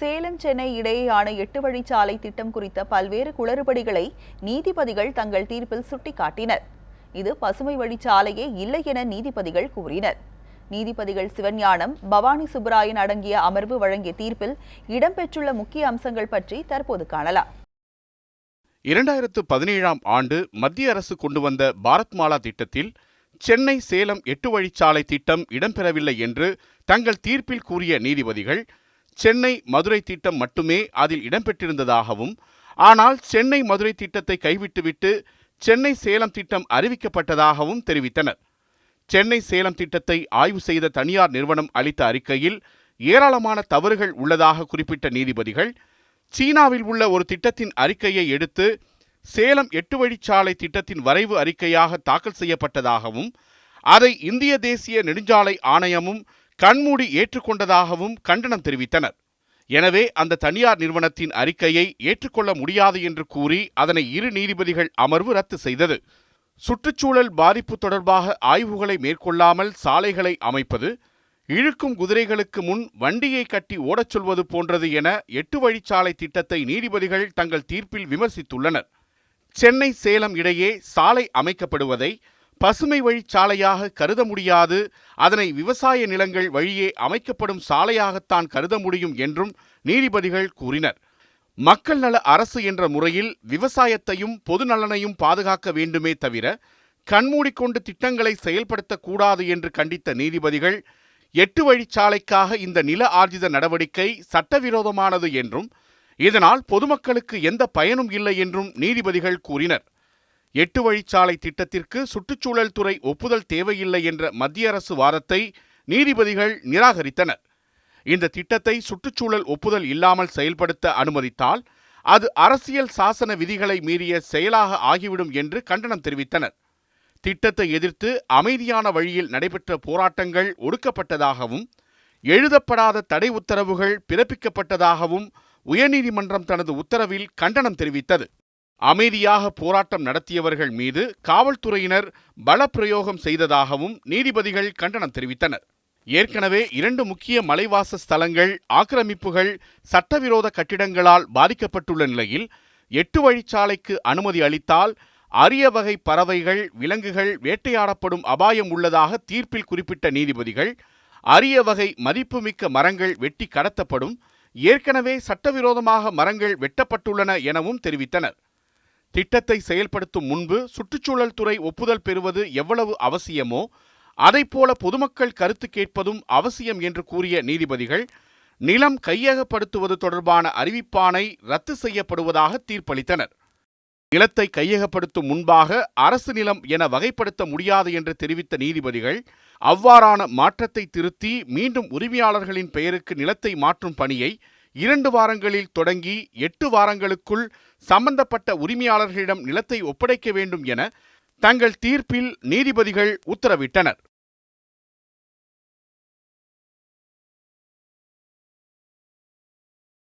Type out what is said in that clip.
சேலம் சென்னை இடையேயான எட்டு வழிச்சாலை திட்டம் குறித்த பல்வேறு குளறுபடிகளை நீதிபதிகள் தங்கள் தீர்ப்பில் சுட்டிக்காட்டினர். இது பசுமை வழிச்சாலையே இல்லை என நீதிபதிகள் கூறினர். நீதிபதிகள் சிவஞானம் பவானி சுப்பராயன் அடங்கிய அமர்வு வழங்கிய தீர்ப்பில் இடம்பெற்றுள்ள முக்கிய அம்சங்கள் பற்றி தற்போது காணலாம். இரண்டாயிரத்து பதினேழாம் ஆண்டு மத்திய அரசு கொண்டு வந்த பாரத் மாலா திட்டத்தில் சென்னை சேலம் எட்டு வழிச்சாலை திட்டம் இடம்பெறவில்லை என்று தங்கள் தீர்ப்பில் கூறிய நீதிபதிகள் சென்னை மதுரை திட்டம் மட்டுமே அதில் இடம்பெற்றிருந்ததாகவும் ஆனால் சென்னை மதுரை திட்டத்தை கைவிட்டுவிட்டு சென்னை சேலம் திட்டம் அறிவிக்கப்பட்டதாகவும் தெரிவித்தனர். சென்னை சேலம் திட்டத்தை ஆய்வு செய்த தனியார் நிறுவனம் அளித்த அறிக்கையில் ஏராளமான தவறுகள் உள்ளதாக குறிப்பிட்ட நீதிபதிகள் சீனாவில் உள்ள ஒரு திட்டத்தின் அறிக்கையை எடுத்து சேலம் எட்டு வழிச்சாலை திட்டத்தின் வரைவு அறிக்கையாக தாக்கல் செய்யப்பட்டதாகவும் அதை இந்திய தேசிய நெடுஞ்சாலை ஆணையமும் கண்மூடி ஏற்றுக்கொண்டதாகவும் கண்டனம் தெரிவித்தனர். எனவே அந்த தனியார் நிறுவனத்தின் அறிக்கையை ஏற்றுக்கொள்ள முடியாது என்று கூறி அதனை இரு நீதிபதிகள் அமர்வு ரத்து செய்தது. சுற்றுச்சூழல் பாதிப்பு தொடர்பாக ஆய்வுகளை மேற்கொள்ளாமல் சாலைகளை அமைப்பது இழுக்கும் குதிரைகளுக்கு முன் வண்டியை கட்டி ஓடச் சொல்வது போன்றது என எட்டு வழிச்சாலை திட்டத்தை நீதிபதிகள் தங்கள் தீர்ப்பில் விமர்சித்துள்ளனர். சென்னை சேலம் இடையே சாலை அமைக்கப்படுவதை பசுமை வழிச்சாலையாக கருத முடியாது. அதனை விவசாய நிலங்கள் வழியே அமைக்கப்படும் சாலையாகத்தான் கருத முடியும் என்றும் நீதிபதிகள் கூறினர். மக்கள் நல அரசு என்ற முறையில் விவசாயத்தையும் பொது நலனையும் பாதுகாக்க வேண்டுமே தவிர கண்மூடிக்கொண்டு திட்டங்களை செயல்படுத்தக்கூடாது என்று கண்டித்த நீதிபதிகள் எட்டு வழிச்சாலைக்காக இந்த நில ஆர்ஜித நடவடிக்கை சட்டவிரோதமானது என்றும் இதனால் பொதுமக்களுக்கு எந்த பயனும் இல்லை என்றும் நீதிபதிகள் கூறினர். எட்டு வழிச்சாலை திட்டத்திற்கு சுற்றுச்சூழல் துறை ஒப்புதல் தேவையில்லை என்ற மத்திய அரசு வாதத்தை நீதிபதிகள் நிராகரித்தனர். இந்த திட்டத்தை சுற்றுச்சூழல் ஒப்புதல் இல்லாமல் செயல்படுத்த அனுமதித்தால் அது அரசியல் சாசன விதிகளை மீறிய செயலாக ஆகிவிடும் என்று கண்டனம் தெரிவித்தனர். திட்டத்தை எதிர்த்து அமைதியான வழியில் நடைபெற்ற போராட்டங்கள் ஒடுக்கப்பட்டதாகவும் எழுதப்படாத தடை உத்தரவுகள் பிறப்பிக்கப்பட்டதாகவும் உயர்நீதிமன்றம் தனது உத்தரவில் கண்டனம் தெரிவித்தது. அமைதியாக போராட்டம் நடத்தியவர்கள் மீது காவல்துறையினர் பலப்பிரயோகம் செய்ததாகவும் நீதிபதிகள் கண்டனம் தெரிவித்தனர். ஏற்கனவே இரண்டு முக்கிய மலைவாச ஸ்தலங்கள் ஆக்கிரமிப்புகள் சட்டவிரோத கட்டிடங்களால் பாதிக்கப்பட்டுள்ள நிலையில் எட்டு வழிச்சாலைக்கு அனுமதி அளித்தால் அரிய வகை பறவைகள் விலங்குகள் வேட்டையாடப்படும் அபாயம் உள்ளதாக தீர்ப்பில் குறிப்பிட்ட நீதிபதிகள் அரிய வகை மதிப்புமிக்க மரங்கள் வெட்டி கடத்தப்படும் ஏற்கனவே சட்டவிரோதமாக மரங்கள் வெட்டப்பட்டுள்ளன எனவும் தெரிவித்தனர். திட்டத்தை செயல்படுத்தும் முன்பு சுற்றுச்சூழல் துறை ஒப்புதல் பெறுவது எவ்வளவு அவசியமோ அதைப்போல பொதுமக்கள் கருத்து கேட்பதும் அவசியம் என்று கூறிய நீதிபதிகள் நிலம் கையகப்படுத்துவது தொடர்பான அறிவிப்பானை ரத்து செய்யப்படுவதாக தீர்ப்பளித்தனர். நிலத்தை கையகப்படுத்தும் முன்பாக அரசு நிலம் என வகைப்படுத்த முடியாது என்று தெரிவித்த நீதிபதிகள் அவ்வாறான மாற்றத்தை திருத்தி மீண்டும் உரிமையாளர்களின் பெயருக்கு நிலத்தை மாற்றும் பணியை இரண்டு வாரங்களில் தொடங்கி எட்டு வாரங்களுக்குள் சம்பந்தப்பட்ட உரிமையாளர்களிடம் நிலத்தை ஒப்படைக்க வேண்டும் என தங்கள் தீர்ப்பில் நீதிபதிகள் உத்தரவிட்டனர்.